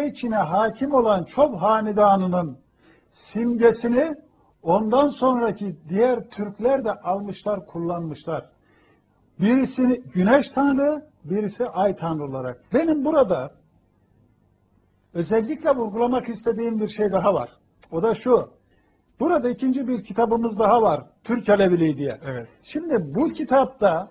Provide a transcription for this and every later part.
içine hakim olan Çob Hanedanı'nın simgesini ondan sonraki diğer Türkler de almışlar, kullanmışlar. Birisini güneş tanrı, birisi ay tanrı olarak. Benim burada özellikle vurgulamak istediğim bir şey daha var. O da şu. Burada ikinci bir kitabımız daha var. Türk Aleviliği diye. Evet. Şimdi bu kitapta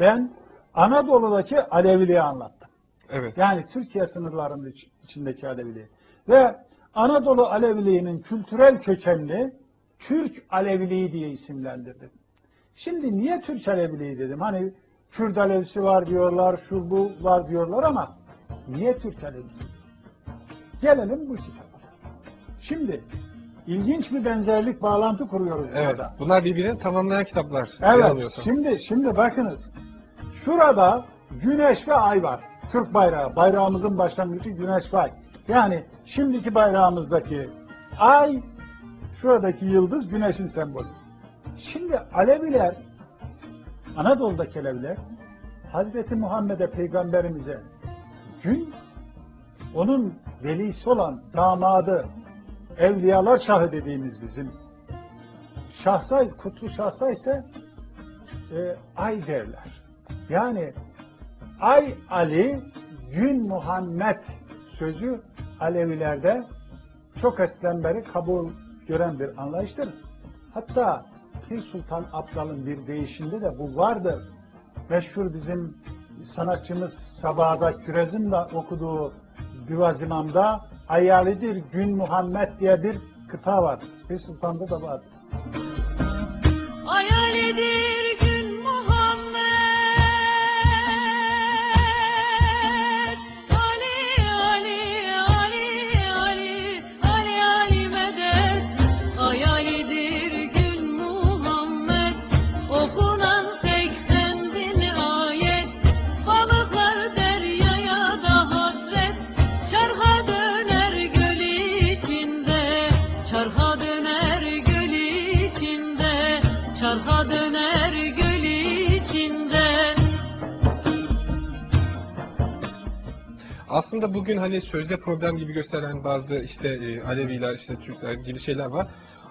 ben Anadolu'daki Aleviliği anlattım. Evet. Yani Türkiye sınırlarının iç- içindeki Aleviliği. Ve Anadolu Aleviliğinin kültürel kökenini Türk Aleviliği diye isimlendirdim. Şimdi niye Türk Aleviliği dedim? Hani Kürt Alevisi var diyorlar, şu bu var diyorlar ama niye Türk Alevisi? Gelelim bu kitaba. Şimdi ilginç bir benzerlik bağlantı kuruyoruz Evet. burada. Bunlar birbirini tamamlayan kitaplar. Evet. Şimdi şimdi bakınız. Şurada güneş ve ay var. Türk bayrağı. Bayrağımızın başlangıcı güneş ve ay. Yani şimdiki bayrağımızdaki ay şuradaki yıldız güneşin sembolü. Şimdi Aleviler Anadolu'daki Aleviler Hazreti Muhammed'e peygamberimize gün onun velisi olan damadı evliyalar şahı dediğimiz bizim şahsa, kutlu şahsa ise e, ay derler. Yani ay Ali, gün Muhammed sözü Alevilerde çok eskiden beri kabul gören bir anlayıştır. Hatta Pir Sultan Abdal'ın bir deyişinde de bu vardır. Meşhur bizim sanatçımız Sabah'da Kürez'in de okuduğu Büvazimam'da Ayalidir Gün Muhammed diye bir kıta var. Pir Sultan'da da var. Hayalidir Aslında bugün hani sözde problem gibi gösteren bazı işte e, Aleviler, işte Türkler gibi şeyler var.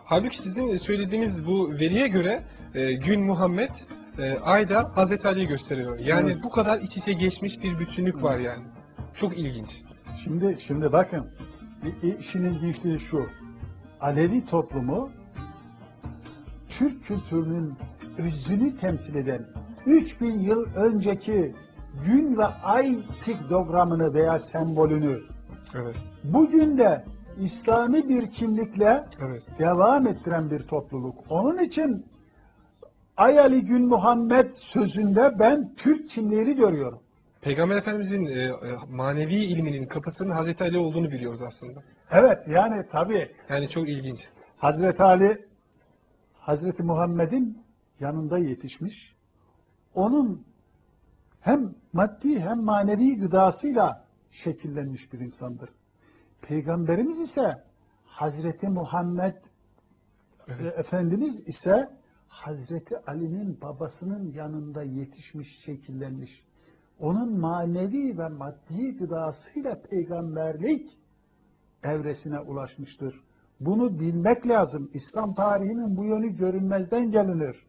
Halbuki sizin söylediğiniz bu veriye göre e, gün Muhammed e, ayda Hazreti Ali'yi gösteriyor. Yani Evet. bu kadar iç içe geçmiş bir bütünlük var yani. Çok ilginç. Şimdi şimdi bakın işin ilginçliği şu. Alevi toplumu Türk kültürünün özünü temsil eden 3000 yıl önceki gün ve ay piktogramını veya sembolünü Evet. bugün de İslami bir kimlikle Evet. devam ettiren bir topluluk. Onun için Ay Ali Gün Muhammed sözünde ben Türk kimliğini görüyorum. Peygamber Efendimizin e, e, manevi ilminin kapısının Hazreti Ali olduğunu biliyoruz aslında. Evet yani tabii Yani çok ilginç. Hazreti Ali Hazreti Muhammed'in yanında yetişmiş. Onun hem maddi hem manevi gıdasıyla şekillenmiş bir insandır. Peygamberimiz ise Hazreti Muhammed Evet. e, Efendimiz ise Hazreti Ali'nin babasının yanında yetişmiş, şekillenmiş. Onun manevi ve maddi gıdasıyla peygamberlik evresine ulaşmıştır. Bunu bilmek lazım. İslam tarihinin bu yönü görünmezden gelinir.